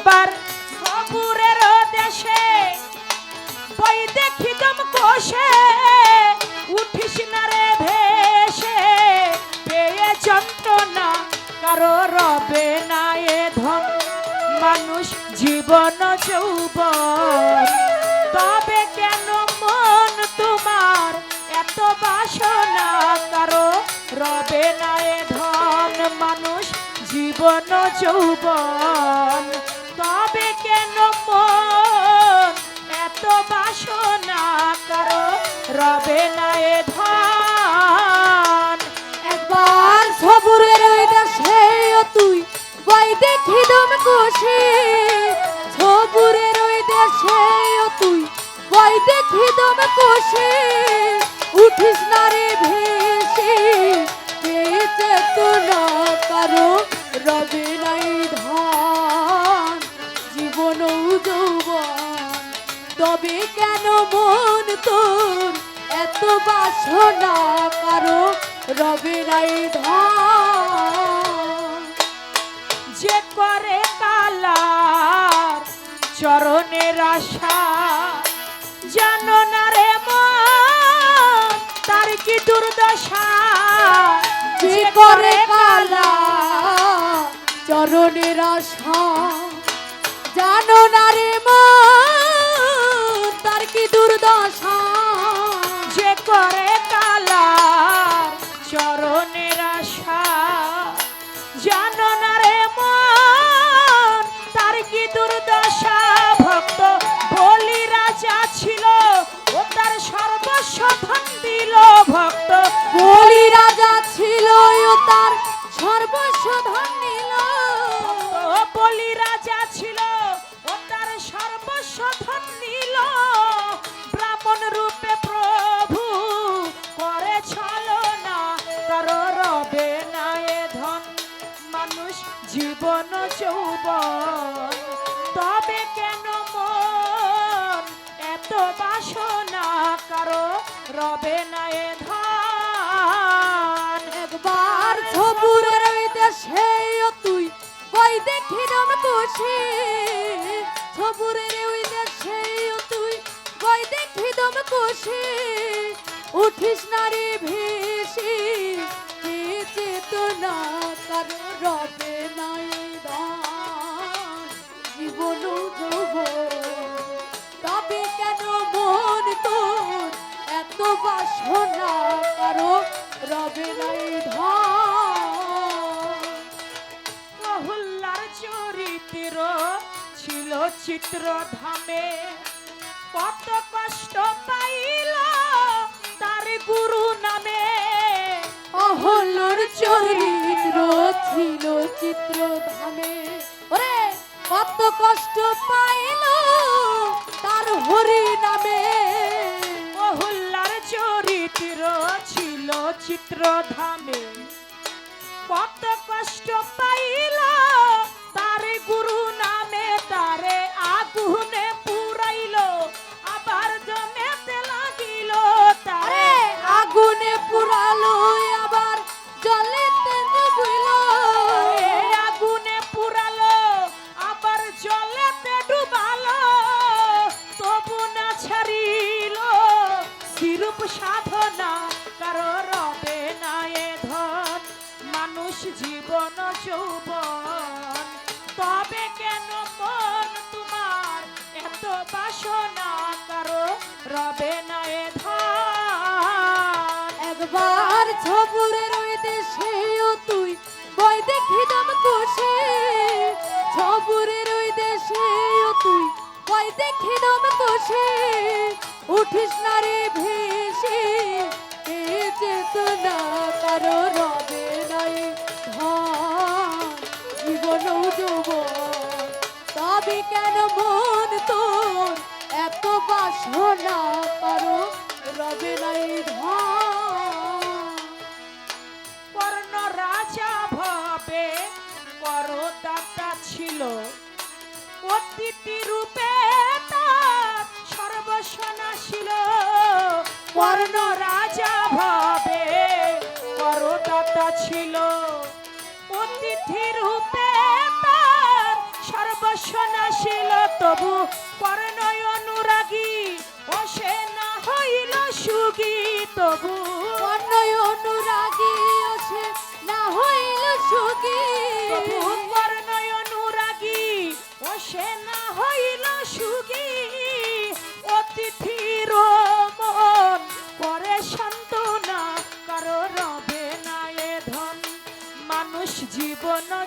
একবার সবুরের দেশে, বই দেখি দম কোষে, উঠিস না রে ভেসে। পেয়ে যন্ত্রণা কারও রবে না এ ধন। মানুষ জীবন যৌবন, তবে কেন মন তোমার এত বাসনা? কারও রবে না এ ধন, মানুষ জীবন যৌবন। তবে কেন মন এত বাসনা কারও? রবে না এ ধন। একবার সবুরের ওই দেশে ও তুই বই দেখি দম কোষে। সবুরের ওই দেশে তুই বই দেখি দম কোষে। উঠিস না রে ভেসে পেয়েছে তো না কারও, রবে নাই ধান। তবে কেন মন তোর? এত বাসনা কারও রবে নাই যে করে কালার চরণের আশা, জানো না রে তার কি দুর্দশা? যে করে কালা চরণের আশা, জানো না রে তার কি দুর্দশা? যে করে কালার চরণের আশা। জানো না রে মন, তার কি দুর্দশা? ভক্ত বলি রাজা ছিল, ও তার সর্বস্ব ধন দিল। ভক্ত বলি রাজা ছিল, ও তার সর্বস্ব ধন জীবন যৌবন, তবে কেন মন এত বাসনা? কারও রবে না এ ধন। একবার সবুরের ওই দেশে তুই বই দেখি নাম কোষে সবুরের ওই দেশে তুই বই দেখি দম কোষে উঠিস না রে ভেসে চেতনা কারও রবে তবে কেন মন তোর এত বাসনা? কারও রবে নাই ধান। প্রহল্লার চরিত্র ছিল চিত্র ধামে কত কষ্ট পাইল তার গুরু নামে। অহলোর চরিত্র ছিল চিত্র ধামে কষ্ট পাইল তার হরি নামে প্রহল্লার চরিত্র ছিল চিত্র ধামে কত কষ্ট পাইল সাধনা কারও রবে না এ ধন। মানুষ জীবন যৌবন। তবে কেন মন তোমার এত বাসনা? কারও রবে না এ ধন। একবার ছবুরের ওই দেশে তুই, বই দেখি দাম কোষে। ছবুরের ওই দেশে তুই, বই দেখি দাম কোষে। উঠিস না রে ভেসে চেতনা কারও রবে নাই জীবন যৌবন তবে কেন মন তোর? এত বাসনা কারও রবে নাই কর্ণ রাজা ভবে, করদাতা ছিল। অতিথি রূপে কর্ণ রাজা ভাবে, করদাতা ছিল। অতিথি রূপে তার সর্বসনা ছিল, তবু কর্ণ অনুরাগী, ও সে না হইল সুগী, তবু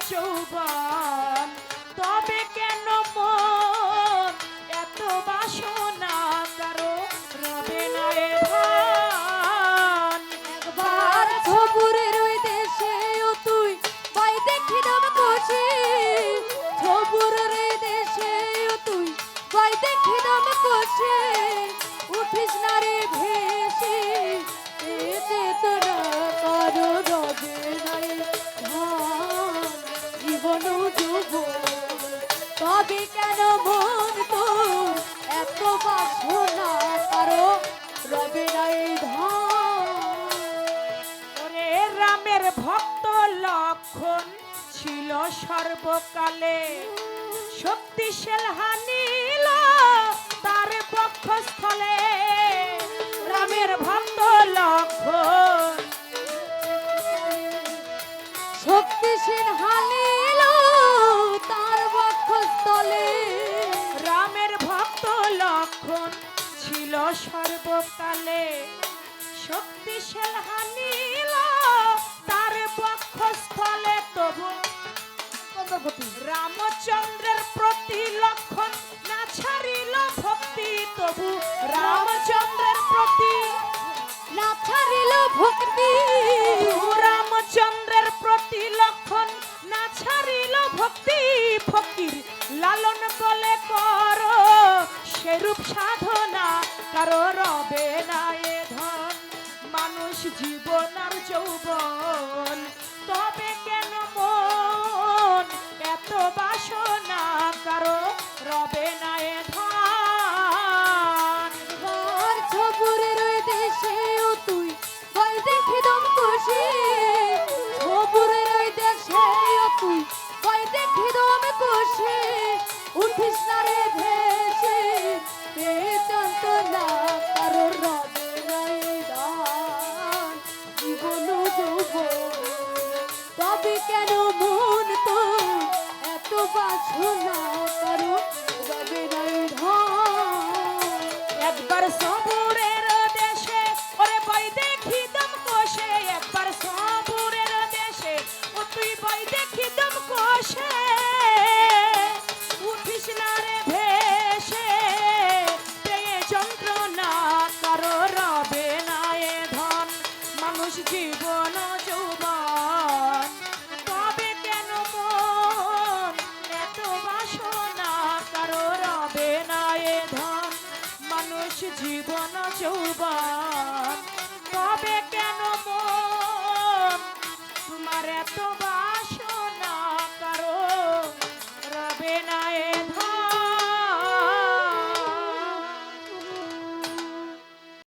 চৌবা সর্বকালে শক্তিশাল হানিল তার পক্ষস্থলে। রামের ভক্ত লক্ষ শক্তিশীল হানিল তার পক্ষস্থলে। রামের ভক্ত লক্ষণ ছিল সর্বকালে শক্তিশাল হানিল তার পক্ষস্থলে। তবু ঘটি রামচন্দ্রের প্রতি লক্ষণ না ছাড়িল ভক্তি তবু। রামচন্দ্রের প্রতি না ছাড়িল ভক্তি। রামচন্দ্রের প্রতি লক্ষণ না ছাড়িল ভক্তি। ফকির লালন বলে কর সেরূপ সাধ coração por চৌবা